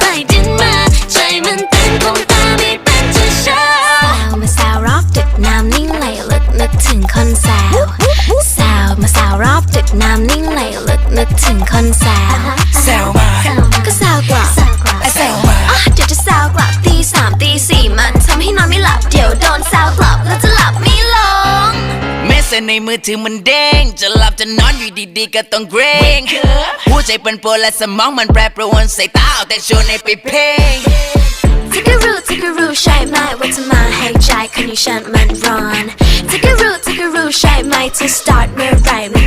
ใกล้ดึงมา ใจมันเต้นคงตาไม่เป็นจะช้าสาวมาสาวรอบดึกน้ำนิ่งไหลลึกนึกถึงคนแซวสาวมาสาวรอบดึกน้ำนิ่งไหลลึกนึกถึงคนแซว ซจในมือถือมันเด้ง จะหลับจะนอนอยู่ดีๆก็ต้องเกรงหัวใจเป็นโปรและสมองมันแปรปรวนสายตาเอาแต่ชวนในไปเพ่งทิกรูทิกรูใช่ไหมว่าจะมาให้ใจคนนี้ฉันมันร้อนทิกรูทิกรูใช่ไหมจะ start เมื่อไหร